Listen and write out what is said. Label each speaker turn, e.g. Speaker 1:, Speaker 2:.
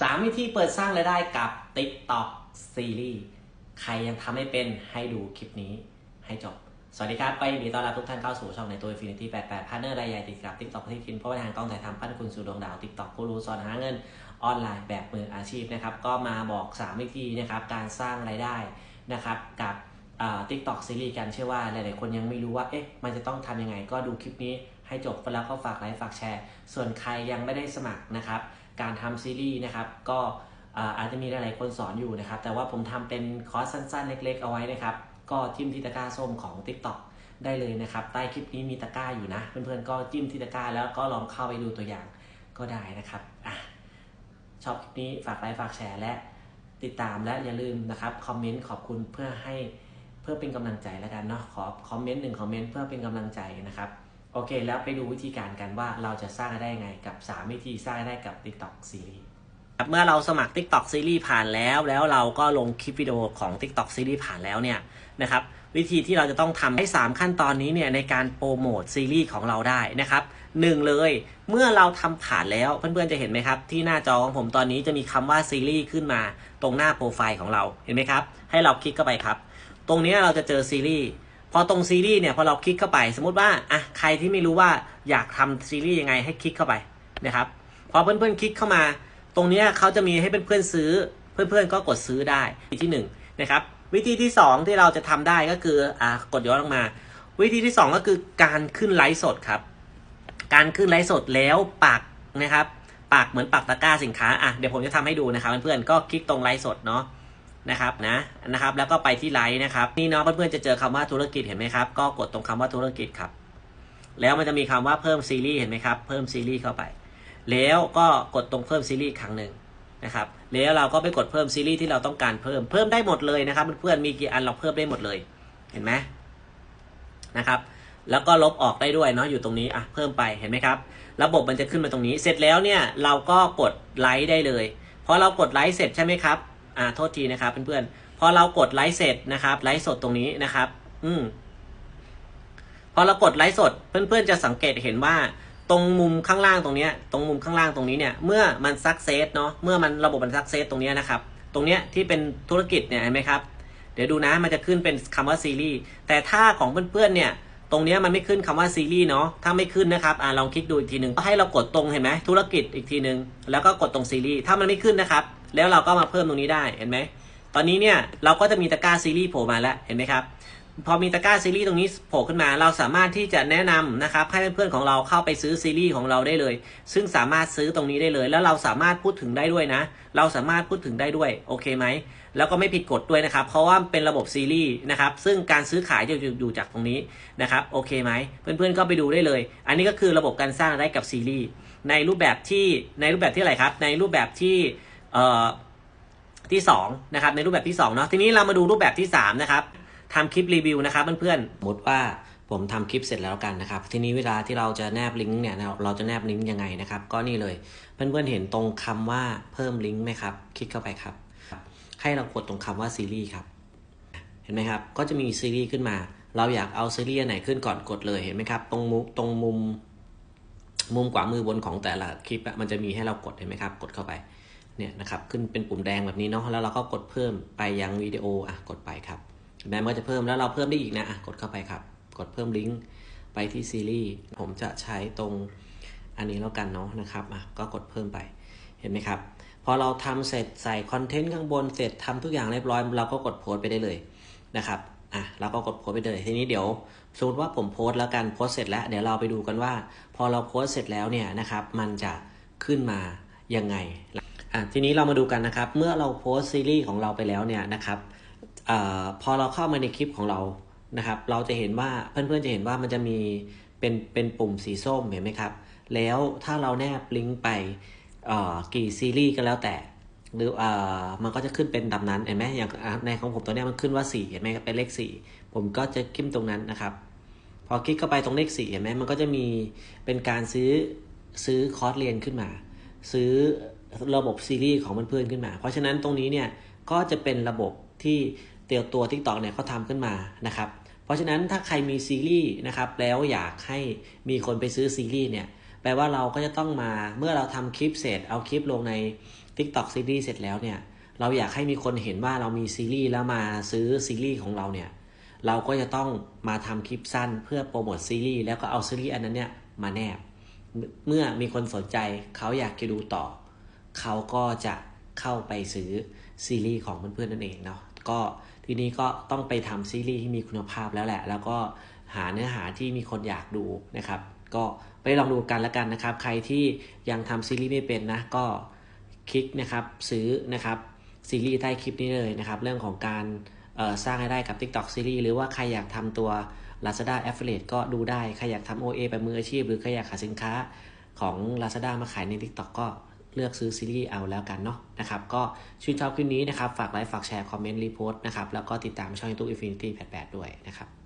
Speaker 1: สามวิธีเปิดสร้างรายได้กับ TikTok ซีรีส์ใครยังทำไม่เป็นให้ดูคลิปนี้ให้จบ สวัสดีครับก็ยินดีต้อนรับทุกท่านเข้าสู่ช่องในตัว Infinity 88พาร์เนอร์รายใหญ่ติดกับ TikTok ที่คินเพราะว่าทางกล้องถ่ายทำปั้นคุณสู่ดวงดาว TikTok ผู้รู้สอนหาเงินออนไลน์แบบมืออาชีพนะครับ ก็มาบอก 3 วิธีนะครับการสร้างรายได้นะครับกับทิกตอกซีรีส์กันเชื่อว่าหลาย ๆ คนยังไม่รู้ว่า เอ๊ะ มันจะต้องทำยังไง ก็ดูคลิปนี้ให้จบแล้วก็ฝากไลค์ฝากแชร์ ส่วนใครยังไม่ได้สมัครนะครับ การทำซีรีส์นะครับ ก็อาจจะมีหลายๆคนสอนอยู่นะครับ แต่ว่าผมทำเป็นคอร์สสั้นๆ เล็ก ๆ เอาไว้นะครับ ก็จิ้มที่ตะกร้าส้มของ TikTok ได้เลยนะครับ ใต้คลิปนี้มีตะกร้าอยู่นะ เพื่อนๆก็จิ้มที่ตะกร้าแล้วก็ลองเข้าไปดูตัวอย่างก็ได้นะครับอะชอบคลิปนี้ฝากไลค์ฝากแชร์และติดตามและอย่าลืมนะครับคอมเมนต์ขอบคุณเพื่อให้เพื่อเป็นกำลังใจแล้วกันเนาะขอคอมเมนต์หนึ่งคอมเมนต์เพื่อเป็นกำลังใจนะครับ โอเค แล้วไปดูวิธีการกันว่าเราจะสร้างได้ไงกับ 3 วิธีสร้างได้กับ TikTok ซีรีส์เมื่อเราสมัคร TikTok ซีรีส์ผ่านแล้ว แล้วเราก็ลงคลิปวิดีโอของ TikTok ซีรีส์ผ่านแล้วเนี่ยนะครับวิธีที่เราจะต้องทำให้ 3 ขั้นตอนนี้เนี่ยในการโปรโมทซีรีส์ของเราได้นะครับหนึ่งเลยเมื่อเราทำผ่านแล้วเพื่อนๆจะเห็นไหมครับ ที่หน้าจอของผมตอนนี้จะมีคำว่าซีรีส์ขึ้นมาตรงหน้าโปรไฟล์ของเราเห็นไหมครับ ให้เราคลิกเข้าไปครับ ตรงนี้เราจะเจอซีรีส์ พอตรงซีรีส์เนี่ยพอเราคลิกเข้าไป สมมติว่าอะใครที่ไม่รู้ว่าอยากทำซีรีส์ยังไงให้คลิกเข้าไปนะครับพอเพื่อนๆคลิกเข้ามา ตรงนี้เขาจะมีให้เพื่อนๆซื้อ เพื่อนๆก็กดซื้อได้วิธีที่หนึ่งนะครับวิธีที่สองที่เราจะทำได้ก็คืออะกดย้อนลงมา วิธีที่สองก็คือการขึ้นไลฟ์สดครับ การขึ้นไลฟ์สดแล้วปักนะครับปักเหมือนปักตะกร้าสินค้าอะเดี๋ยวผมจะทำให้ดูนะครับเพื่อนๆก็คลิกตรงไลฟ์สดเนาะ นะครับนะนะครับแล้วก็ไปที่ไลฟ์นะครับนี่เนาะเพื่อนๆจะเจอคำว่าธุรกิจเห็นไหมครับก็กดตรงคำว่าธุรกิจครับแล้วมันจะมีคำว่าเพิ่มซีรีส์เห็นไหมครับเพิ่มซีรีส์เข้าไป แล้วก็กดตรงเพิ่มซีรีส์ครั้งหนึ่งนะครับแล้วเราก็ไปกดเพิ่มซีรีส์ที่เราต้องการเพิ่มเพิ่มได้หมดเลยนะครับเพื่อนๆมีกี่อันเราเพิ่มได้หมดเลยเห็นไหมนะครับแล้วก็ลบออกได้ด้วยเนาะอยู่ตรงนี้อะเพิ่มไปเห็นไหมครับ ระบบมันจะขึ้นมาตรงนี้ เสร็จแล้วเนี่ยเราก็กดไลค์ได้เลยพอเรากดไลค์เสร็จใช่ไหมครับ อ่าโทษทีนะครับเพื่อนๆพอเรากดไลค์เสร็จนะครับไลค์สดตรงนี้นะครับ อืมพอเรากดไลค์สดเพื่อนๆจะสังเกตเห็นว่าตรงมุมข้างล่างตรงนี้ตรงมุมข้างล่างตรงนี้เนี่ยเมื่อมันซักเซสเนาะเมื่อมันระบบมันซักเซสตรงนี้นะครับตรงเนี้ยที่เป็นธุรกิจเนี่ยเห็นไหมครับ เดี๋ยวดูนะมันจะขึ้นเป็นคำว่าซีรีส์แต่ถ้าของเพื่อนๆเนี่ย ตรงนี้มันไม่ขึ้นคำว่าซีรีส์เนาะถ้าไม่ขึ้นนะครับอ่าลองคลิกดูอีกทีหนึ่งก็ให้เรากดตรงเห็นไหมธุรกิจอีกทีหนึ่งแล้วก็กดตรงซีรีส์ถ้ามันไม่ขึ้นนะครับ แล้วเราก็มาเพิ่มตรงนี้ได้เห็นไหมตอนนี้เนี่ยเราก็จะมีตะกร้าซีรีส์โผล่มาแล้วเห็นไหมครับ พอมีตะกร้าซีรีส์ตรงนี้โผล่ขึ้นมา เราสามารถที่จะแนะนำนะครับให้เพื่อนๆของเราเข้าไปซื้อซีรีส์ของเราได้เลย ซึ่งสามารถซื้อตรงนี้ได้เลย แล้วเราสามารถพูดถึงได้ด้วยนะ เราสามารถพูดถึงได้ด้วยโอเคไหมแล้วก็ไม่ผิดกฎด้วยนะครับ เพราะว่าเป็นระบบซีรีส์นะครับซึ่งการซื้อขายจะอยู่จากตรงนี้นะครับโอเคไหมเพื่อนๆก็ไปดูได้เลย อันนี้ก็คือระบบการสร้างได้กับซีรีส์ในรูปแบบที่ในรูปแบบที่อะไรครับ ในรูปแบบที่เอ่อที่2นะครับในรูปแบบที่2เนาะทีนี้เรามาดูรูปแบบที่3นะครับ ทำคลิปรีวิวนะครับเพื่อนๆสมมติว่าผมทำคลิปเสร็จแล้วกันนะครับ ทีนี้เวลาที่เราจะแนบลิงก์เนี่ยเราจะแนบลิงก์ยังไงนะครับ ก็นี่เลยเพื่อนๆเห็นตรงคำว่าเพิ่มลิงก์ไหมครับ คลิกเข้าไปครับ ให้เรากดตรงคำว่าซีรีส์ครับ เห็นไหมครับ ก็จะมีซีรีส์ขึ้นมา เราอยากเอาซีรีส์ไหนขึ้นก่อนกดเลยเห็นไหมครับ ตรงมุมตรงมุม มุมขวามือบนของแต่ละคลิปมันจะมีให้เรากดเห็นไหมครับ กดเข้าไปเนี่ยนะครับขึ้นเป็นปุ่มแดงแบบนี้เนาะแล้วเราก็กดเพิ่มไปยังวิดีโออะกดไปครับ แม้มันก็จะเพิ่มแล้วเราเพิ่มได้อีกนะอะกดเข้าไปครับ กดเพิ่มลิงก์ไปที่ซีรีส์ผมจะใช้ตรงอันนี้แล้วกันเนาะนะครับอะก็กดเพิ่มไปเห็นไหมครับ พอเราทำเสร็จใส่คอนเทนต์ข้างบนเสร็จทำทุกอย่างเรียบร้อยเราก็กดโพสต์ไปได้เลยนะครับอะเราก็กดโพสต์ไปเลยทีนี้เดี๋ยวสมมติว่าผมโพสต์แล้วกันโพสต์เสร็จแล้วเดี๋ยวเราไปดูกันว่า พอเราโพสต์เสร็จแล้วเนี่ยนะครับ มันจะขึ้นมายังไงอะทีนี้เรามาดูกันนะครับ เมื่อเราโพสต์ซีรีส์ของเราไปแล้วเนี่ยนะครับ อพอเราเข้ามาในคลิปของเรานะครับ เราจะเห็นว่าเพื่อนๆจะเห็นว่ามันจะมีเป็นเป็นปุ่มสีส้มเห็นไหมครับ แล้วถ้าเราแนบลิงก์ไปกี่ซีรีส์ก็แล้วแต่หรืออมันก็จะขึ้นเป็นตามนั้นเห็นไหมอย่างในของผมตัวนี้มันขึ้นว่า4เห็นไหมเป็นเลข 4 ผมก็จะคลิกตรงนั้นนะครับ พอคลิกเข้าไปตรงเลข4เห็นไหมมันก็จะมีเป็นการซื้อซื้อคอร์สเรียนขึ้นมา ซื้อระบบซีรีส์ของเพื่อนๆขึ้นมา เพราะฉะนั้นตรงนี้เนี่ยก็จะเป็นระบบที่ เตียวตัว TikTok เนี่ยเขาทำขึ้นมานะครับ เพราะฉะนั้นถ้าใครมีซีรีส์นะครับแล้วอยากให้มีคนไปซื้อซีรีส์เนี่ยแปลว่าเราก็จะต้องมาเมื่อเราทำคลิปเสร็จเอาคลิปลงใน TikTok ซีรีส์เสร็จแล้วเนี่ยเราอยากให้มีคนเห็นว่าเรามีซีรีส์แล้วมาซื้อซีรีส์ของเราเนี่ยเราก็จะต้องมาทำคลิปสั้นเพื่อโปรโมทซีรีส์แล้วก็เอาซีรีส์อันนั้นเนี่ยมาแนบ เมื่อมีคนสนใจเขาอยากจะดูต่อ เขาก็จะเข้าไปซื้อซีรีส์ของเพื่อนๆนั่นเองเนาะก็ ทีนี้ก็ต้องไปทำซีรีส์ที่มีคุณภาพแล้วแหละ แล้วก็หาเนื้อหาที่มีคนอยากดูนะครับ ก็ไปลองดูกันแล้วกันนะครับ ใครที่ยังทำซีรีส์ไม่เป็นนะ ก็คลิกนะครับซื้อนะครับซีรีส์ใต้คลิปนี้เลยนะครับ เรื่องของการสร้างรายได้กับ TikTok ซีรีส์หรือว่าใครอยากทำตัว Lazada Affiliate ก็ดูได้ ใครอยากทำ OA แบบมืออาชีพ หรือใครอยากขายสินค้าของ Lazada มาขายใน TikTok ก็ เลือกซื้อซีรีส์เอาแล้วกันเนาะนะครับก็ชื่นชอบคลิปนี้นะครับ ฝากไลค์ ฝากแชร์ คอมเมนต์ รีโพสต์นะครับ แล้วก็ติดตามช่องยูทูบอินฟินิตี้แปดด้วยนะครับ